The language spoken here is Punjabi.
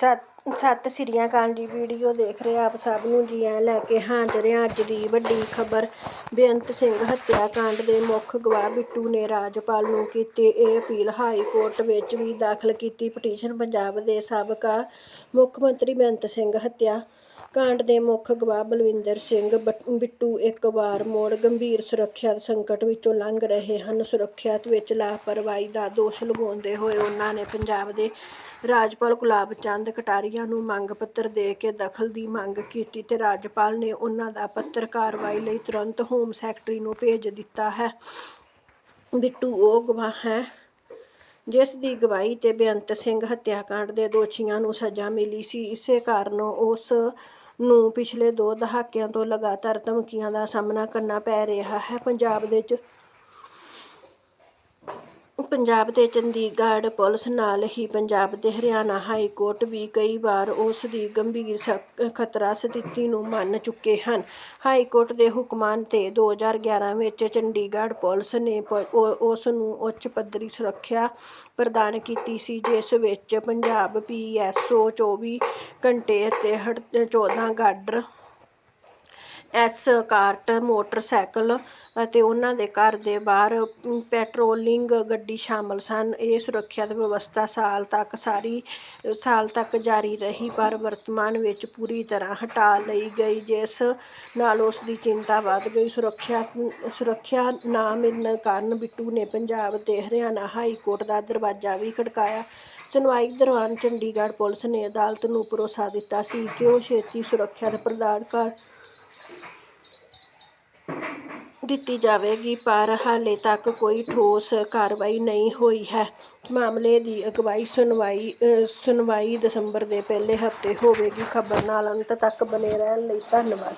ਸਤਿ ਸਤਿ ਸ੍ਰੀ ਅਕਾਲ ਜੀ ਵੀਡੀਓ ਦੇਖ ਰਹੇ ਆਪ ਸਭ ਨੂੰ, ਜੀ ਆਇਆਂ ਲੈ ਕੇ ਹਾਜ਼ਰ ਹਾਂ ਅੱਜ ਦੀ ਵੱਡੀ ਖਬਰ। ਬੇਅੰਤ ਸਿੰਘ ਹੱਤਿਆ ਕਾਂਡ ਦੇ ਮੁੱਖ ਗਵਾਹ ਬਿੱਟੂ ਨੇ ਰਾਜਪਾਲ ਨੂੰ ਕੀਤੀ ਇਹ ਅਪੀਲ। ਹਾਈ ਕੋਰਟ ਵਿੱਚ ਵੀ ਦਾਖਲ ਕੀਤੀ ਪਟੀਸ਼ਨ, ਪੰਜਾਬ ਦੇ ਸਾਬਕਾ ਮੁੱਖ ਮੰਤਰੀ ਬੇਅੰਤ ਸਿੰਘ ਹੱਤਿਆ ਕਾਂਡ ਦੇ ਮੁੱਖ ਗਵਾਹ ਬਲਵਿੰਦਰ ਸਿੰਘ ਬਿੱਟੂ ਇੱਕ ਵਾਰ ਮੁੜ ਗੰਭੀਰ ਸੁਰੱਖਿਆ ਸੰਕਟ ਵਿੱਚੋਂ ਲੰਘ ਰਹੇ ਹਨ। ਸੁਰੱਖਿਆ ਵਿੱਚ ਲਾਪਰਵਾਹੀ ਦਾ ਦੋਸ਼ ਲਗਾਉਂਦੇ ਹੋਏ ਉਹਨਾਂ ਨੇ ਪੰਜਾਬ ਦੇ ਰਾਜਪਾਲ ਗੁਲਾਬ ਚੰਦ ਕਟਾਰੀਆ ਨੂੰ ਮੰਗ ਪੱਤਰ ਦੇ ਕੇ ਦਖਲ ਦੀ ਮੰਗ ਕੀਤੀ ਤੇ ਰਾਜਪਾਲ ਨੇ ਉਹਨਾਂ ਦਾ ਪੱਤਰ ਕਾਰਵਾਈ ਲਈ ਤੁਰੰਤ ਹੋਮ ਸੈਕਟਰੀ ਨੂੰ ਭੇਜ ਦਿੱਤਾ ਹੈ। ਬਿੱਟੂ, ਉਹ ਗਵਾਹ ਹੈ। ਜਿਸ ਦੀ ਗਵਾਹੀ ਤੇ ਬੇਅੰਤ ਸਿੰਘ ਹੱਤਿਆਕਾਂਡ ਦੇ ਦੋਸ਼ੀਆਂ ਨੂੰ ਸਜ਼ਾ ਮਿਲੀ ਸੀ, ਇਸੇ ਕਾਰਨ ਉਸ ਨੂੰ ਪਿਛਲੇ ਦੋ ਦਹਾਕਿਆਂ ਤੋਂ ਲਗਾਤਾਰ ਧਮਕੀਆਂ ਦਾ ਸਾਹਮਣਾ ਕਰਨਾ ਪੈ ਰਿਹਾ ਹੈ। ਪੰਜਾਬ ਦੇ ਪੰਜਾਬ ਤੇ ਚੰਡੀਗੜ੍ਹ ਪੁਲਿਸ ਨਾਲ ਹੀ ਪੰਜਾਬ ਤੇ ਹਰਿਆਣਾ ਹਾਈ ਕੋਰਟ ਵੀ ਕਈ ਵਾਰ ਉਸ ਦੀ ਗੰਭੀਰ ਸ- ਖਤਰਾ ਸਥਿਤੀ ਨੂੰ ਮੰਨ ਚੁੱਕੇ ਹਨ। ਹਾਈ ਕੋਰਟ ਦੇ ਹੁਕਮਾਂ ਤੇ 2011 ਵਿੱਚ ਚੰਡੀਗੜ੍ਹ ਪੁਲਿਸ ਨੇ ਪ- ਉਸ ਨੂੰ ਉੱਚ ਪੱਧਰੀ ਸੁਰੱਖਿਆ ਪ੍ਰਦਾਨ ਕੀਤੀ ਸੀ, ਜਿਸ ਵਿੱਚ ਪੰਜਾਬ ਪੀਐਸਓ 24 ਘੰਟੇ ਅਤੇ ਹੜ- 14 ਗਾਰਡਰ ਐਸ ਕਾਰਟ, ਮੋਟਰਸਾਈਕਲ ਅਤੇ ਉਹਨਾਂ ਦੇ ਘਰ ਦੇ ਬਾਹਰ ਪੈਟਰੋਲਿੰਗ ਗੱਡੀ ਸ਼ਾਮਲ ਸਨ। ਇਹ ਸੁਰੱਖਿਆ ਵਿਵਸਥਾ ਸਾਲ ਤੱਕ ਸਾਰੀ, ਸਾਲ ਤੱਕ ਜਾਰੀ ਰਹੀ, ਪਰ ਵਰਤਮਾਨ ਵਿੱਚ ਪੂਰੀ ਤਰ੍ਹਾਂ ਹਟਾ ਲਈ ਗਈ, ਜਿਸ ਨਾਲ ਉਸ ਦੀ ਚਿੰਤਾ ਵੱਧ ਗਈ। ਸੁਰੱਖਿਆ ਸੁਰੱਖਿਆ ਨਾ ਮਿਲਣ ਕਾਰਨ ਬਿੱਟੂ ਨੇ ਪੰਜਾਬ ਤੇ ਹਰਿਆਣਾ ਹਾਈ ਕੋਰਟ ਦਾ ਦਰਵਾਜ਼ਾ ਵੀ ਖੜਕਾਇਆ। ਸੁਣਵਾਈ ਦੌਰਾਨ ਚੰਡੀਗੜ੍ਹ ਪੁਲਿਸ ਨੇ ਅਦਾਲਤ ਨੂੰ ਭਰੋਸਾ ਦਿੱਤਾ ਸੀ ਕਿ ਉਹ ਛੇਤੀ ਸੁਰੱਖਿਆ ਪ੍ਰਦਾਨ ਕਰ ਦਿੱਤੀ ਜਾਵੇਗੀ, ਪਰ ਹਾਲੇ ਤੱਕ ਕੋਈ ਠੋਸ ਕਾਰਵਾਈ ਨਹੀਂ ਹੋਈ ਹੈ। ਮਾਮਲੇ ਦੀ ਅਗਵਾਈ ਸੁਣਵਾਈ ਸੁਣਵਾਈ ਦਸੰਬਰ ਦੇ ਪਹਿਲੇ ਹਫ਼ਤੇ ਹੋਵੇਗੀ। ਖਬਰ ਨਾਲ ਅੰਤ ਤੱਕ ਬਨੇ ਰਹਿਣ ਲਈ ਧੰਨਵਾਦ।